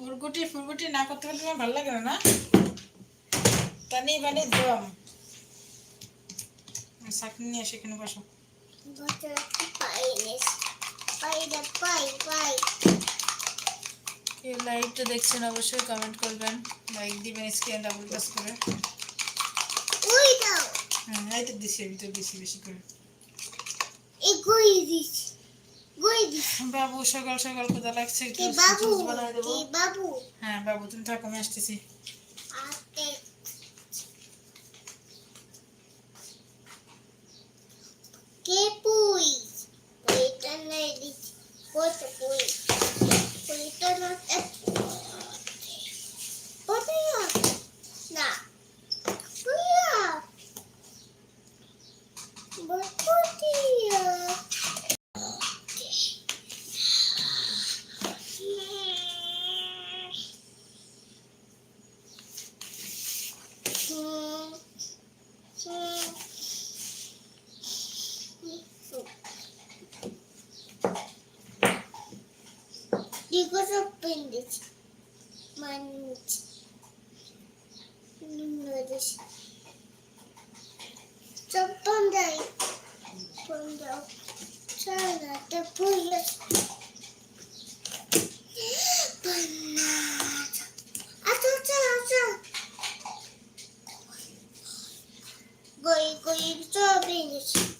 ফুরগুটি ফুরগুটি না করতে করতে তোমার ভালো লাগে না না? তানি বানি দম চাকনি নিয়ে সেখানে বসো। এই লাইভটা দেখছেন অবশ্যই কমেন্ট করবেন। লাইক দিবেন স্ক্রিন ডাবল প্রেস করে। দাও। হুম লাইটে দিছি আমি তো বেশি করে। এই গই দিস গই দিস বাবু সকাল সকাল কোথা লাগছে? বাবু? হ্যাঁ বাবু তুমি থাকো আমি আসতেছি। చిగుసొప్పింది మంచి చెప్పండి పొందావు చాలా పూజ Goy goy, it's all finished.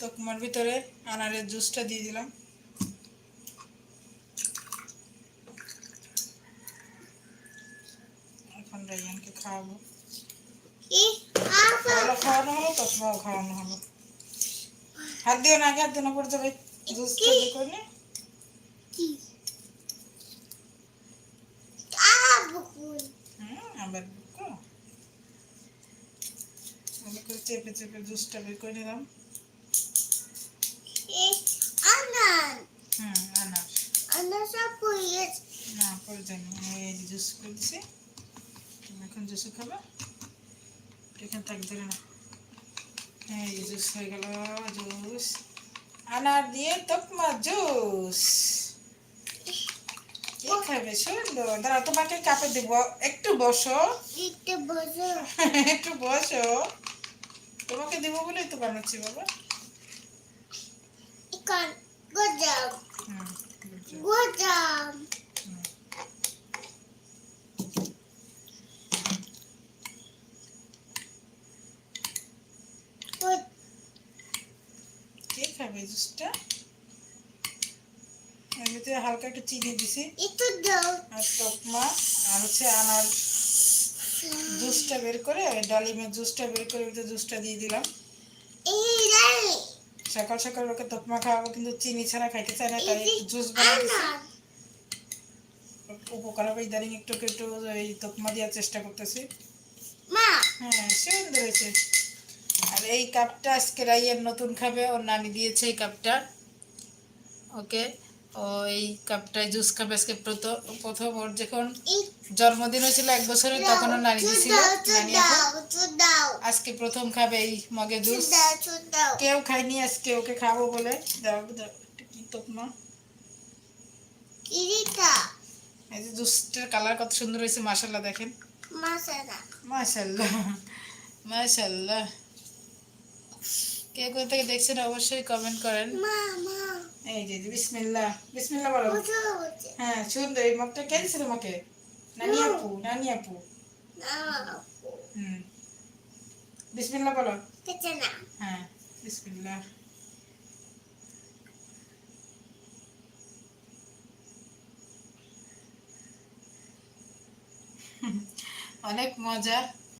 তোকমার ভিতরে আনারের জুসটা দিয়ে দিলাম। এখন রাইয়ানকে খাওয়াবো। খাওয়ানো হলো তোকমাও খাওয়ানো হলো। হাত দিও না আগে হাত দিও না পড়ে যাবে। জুসটা দিয়ে করে নে। আবার আমি করে চেপে চেপে জুসটা বের করে নিলাম। হুম আনার। না প্রয়োজন এই জুস করে দিছি তুমি এখন খাবা। এখানে থাক ধরে না এই জুস হয়ে গেল জুস। আনার দিয়ে তকমা জুস। কি খাবে? সুন্দর। দাঁড়া তোমাকে কাপে দেব। একটু বসো। দিতে বসো। একটু বসো। তোমাকে দেবো বলেই তো বানাচ্ছি বাবা। গজাম। গজাম। কে খাবে জুসটা? এর ভিতরে হালকা একটু চিনি দিছি। একটু দাও। আর তকমা আর হচ্ছে আনার জুসটা বের করে ডালিমের জুসটা বের করে ভিতরে জুসটা দিয়ে দিলাম। সকাল সকাল ওকে তকমা খাওয়াবো কিন্তু চিনি ছাড়া খাইতে চায় না তাই জুস বানিয়ে আনান উপকার হবে ইদানিং একটু একটু এই তকমা দেওয়ার চেষ্টা করতেছি। মা! হ্যাঁ সুন্দর হয়েছে। আর এই কাপটা আজকে রাইয়ের নতুন খাবে ওর নানি দিয়েছে এই কাপটা। ওকে? ও এই কাপটায় জুস খাবে আজকে প্রথম ওর যখন জন্মদিন হয়েছিল এক বছরের তখন নানি এখন তো দাও আজকে প্রথম খাবে এই মগে জুস। কেউ খায়নি আজকে ওকে খাব বলে। দাও কি কিরিটা। এই যে জুসটার কালার কত সুন্দর হয়েছে মাশাল্লাহ দেখেন। মাসালা মাশাল্লাহ মাশাল্লাহ কে কোথা থেকে দেখছেন অবশ্যই কমেন্ট করেন। মা মা। এই যে যে বিসমিল্লাহ বিসমিল্লাহ বলো। বুঝো বুঝো হ্যাঁ সুন্দর এই মগটা কে দিছে তোমাকে? নানি আপু নানি আপু। হুম। বিসমিল্লাহ বলো। হ্যাঁ বিসমিল্লাহ অনেক মজা।